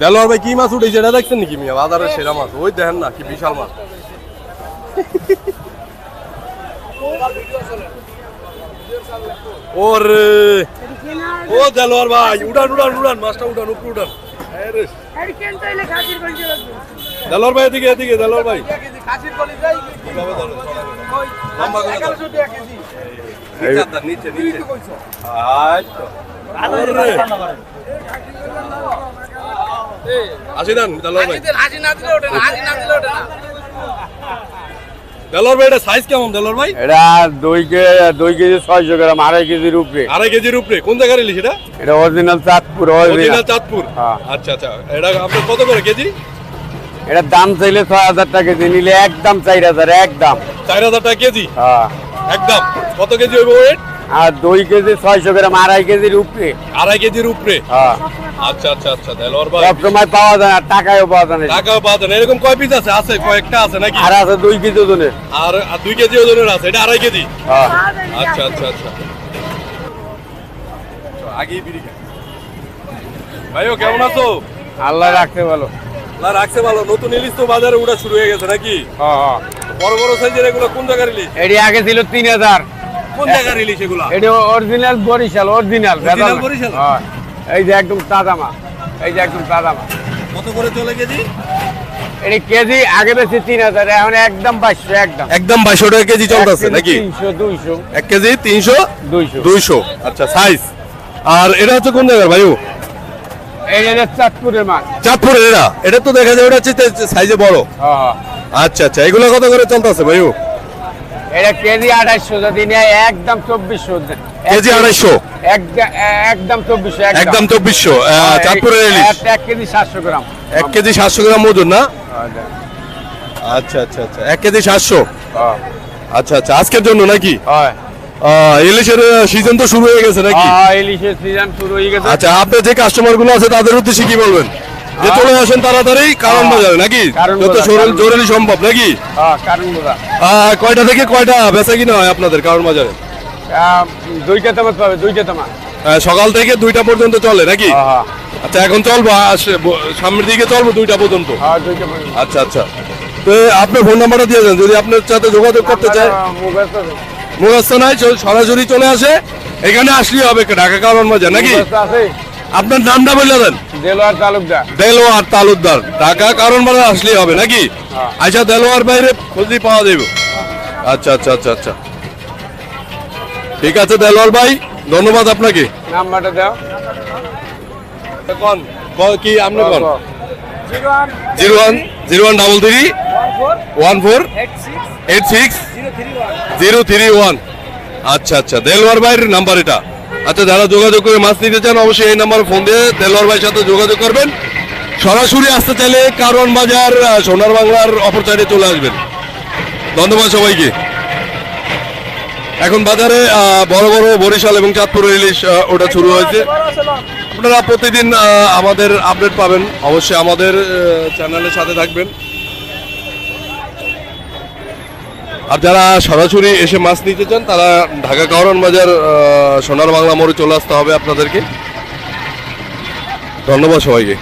দেলোয়ার ভাই কি মাছ উঠেছে এটা দেখছেন নাকি মিয়া বাজারের সেরা মাছ ওই দেখেন না কি বিশাল মাছ ওরে ও দেলোয়ার ভাই উড়ান উড়ান উড়ান মাছটা উড়ান উপরে উড়ান দেলোয়ার ভাই এদিকে এদিকে দেলোয়ার ভাই? ওরে। আসি দেন দেলোয়ার ভাই দেলোয়ার ভাই এটা সাইজ কেমন দেলোয়ার ভাই? এটা দুই কেজি দুই কেজি ছয়শো গ্রাম আড়াই কেজির উপরে। আড়াই কেজির উপরে। কোন জায়গার ইলিশ এটা? এটা original Chandpur original original Chandpur? হ্যাঁ। আচ্ছা আচ্ছা। এটা আপনার কত করে কেজি? এটার দাম চাইলে ছয় হাজার টাকা কেজি নিলে একদম চার হাজার একদম। চার হাজার টাকা কেজি? হ্যাঁ। একদম। কত কেজি হইব ওয়েট আর দুই কেজি ছয়শো গ্রাম আড়াই কেজির উপরে। আড়াই কেজির উপরে? হ্যাঁ। আচ্ছা আচ্ছা আচ্ছা দেলোয়ার ভাই সব সময় পাওয়া যায় না টাকাও পাওয়া যায় টাকাও পাওয়া যায়। এরকম কয় পিস আছে? আছে কয়েকটা আছে নাকি? আর আছে দুই কেজি ওজনের। আর দুই কেজি ওজনের আছে এটা আড়াই কেজি? হ্যাঁ। আচ্ছা আচ্ছা আচ্ছা। আগেই বিড়ি ভাইও কেমন আছো? আল্লাহ রাখতে ভালো। না রাখছে ভালো। নতুন ইলিশ তো বাজারে উঠা শুরু হয়ে গেছে নাকি? হ্যাঁ বড় বড় সাইজের এগুলো কোন জায়গার ইলিশ? এটি আগে ছিল তিন হাজার। কোন জায়গার ইলিশ এগুলা? এটি original Barishal original Original Barishal? হ্যাঁ। এই যে একদম তাজা মাছ এই যে একদম তাজা মাছ কত করে চলে কেজি? এটি কেজি আগে বেশি তিন হাজার এখন একদম বাইশশো একদম। একদম বাইশশো টাকা কেজি চলতেছে নাকি? তিনশো দুইশো। এক কেজি তিনশো দুইশো। দুইশো। আচ্ছা সাইজ আর এটা হচ্ছে কোন জায়গার ভাইও চাঁদপুরের মাছ। চাঁদপুরের এটা এটা তো দেখা যায় ওটা হচ্ছে সাইজে বড়। হ্যাঁ। আচ্ছা আচ্ছা এগুলো কত করে চলতেছে ভাইও এটা কেজি আড়াইশো যদি নেয় একদম চব্বিশশো। কেজি আড়াইশো? একদম চব্বিশশো একদম। চব্বিশশো হ্যাঁ, চাঁদপুরের ইলিশ। এক- কেজি সাতশো গ্রাম। এক কেজি সাতশো গ্রাম ওজন না? হ্যাঁ, আচ্ছা আচ্ছা আচ্ছা। এক কেজি সাতশো? হ্যাঁ, আচ্ছা আচ্ছা আজকের জন্য নাকি? ইলিশের সিজন তো শুরু হয়ে গেছে নাকি? ইলিশের সিজন শুরু হয়ে গেছে। আচ্ছা আপনার যে কাস্টমারগুলো আছে তাদের উদ্দেশ্যে কি বলবেন? যে চলে আসেন তাড়াতাড়ি কারণ হ্যাঁ। বাজারে নাকি? যত জরুরি সম্ভব নাকি? হ্যাঁ, কয়টা থেকে কয়টা বেচা কিনা হয় আপনাদের কারণ বাজারে? দুইটা তোমার পাবে দুইটা আহ, সকাল থেকে দুইটা পর্যন্ত চলে নাকি? হ্যাঁ, আচ্ছা এখন চলবো সামনের দিকে চলবো দুইটা পর্যন্ত। আচ্ছা আচ্ছা। তো আপনার ফোন নাম্বারটা দিয়ে দেন যদি আপনার সাথে যোগাযোগ করতে চায়। মুখস্থ নাই সরাসরি চলে আসে এখানে আসলেই হবে ঢাকা কারণ বাজার নাকি? আপনার নামটা বলে দেন। দেলোয়ার তালুকদার। দেলোয়ার তালুকদার। ঢাকা কারণ বাজার আসলেই হবে নাকি? হ্যাঁ। আচ্ছা দেলোয়ার বাইরে খুঁজলেই পাওয়া যাবে আচ্ছা আচ্ছা আচ্ছা আচ্ছা। ঠিক আছে দেলোয়ার ভাই ধন্যবাদ আপনাকে। নাম্বারটা দাও। কোন? কি আপনি কোন? Zero one. Zero one double three. One four. Eight six. Zero three one. আচ্ছা আচ্ছা দেলোয়ার ভাইয়ের নাম্বার এটা। আচ্ছা যারা যোগাযোগ করে মাছ নিতে চান, অবশ্যই এই নাম্বারে ফোন দিয়ে দেলোয়ার ভাইয়ের সাথে যোগাযোগ করবেন। সরাসরি আসতে চাইলে কারণ বাজার সোনার বাংলার অপর সাইডে চলে আসবেন। ধন্যবাদ সবাইকে। এখন বাজারে বড় বড় বরিশাল এবং চাঁদপুর ইলিশ ওটা শুরু হয়েছে। আপনারা প্রতিদিন আমাদের আপডেট পাবেন। অবশ্যই আমাদের চ্যানেলের সাথে থাকবেন। আর যারা সরাসরি এসে মাছ নিতে চান, তারা ঢাকা কাউরান বাজার সোনার বাংলা মোড়ে চলে আসতে হবে আপনাদেরকে। ধন্যবাদ সবাইকে।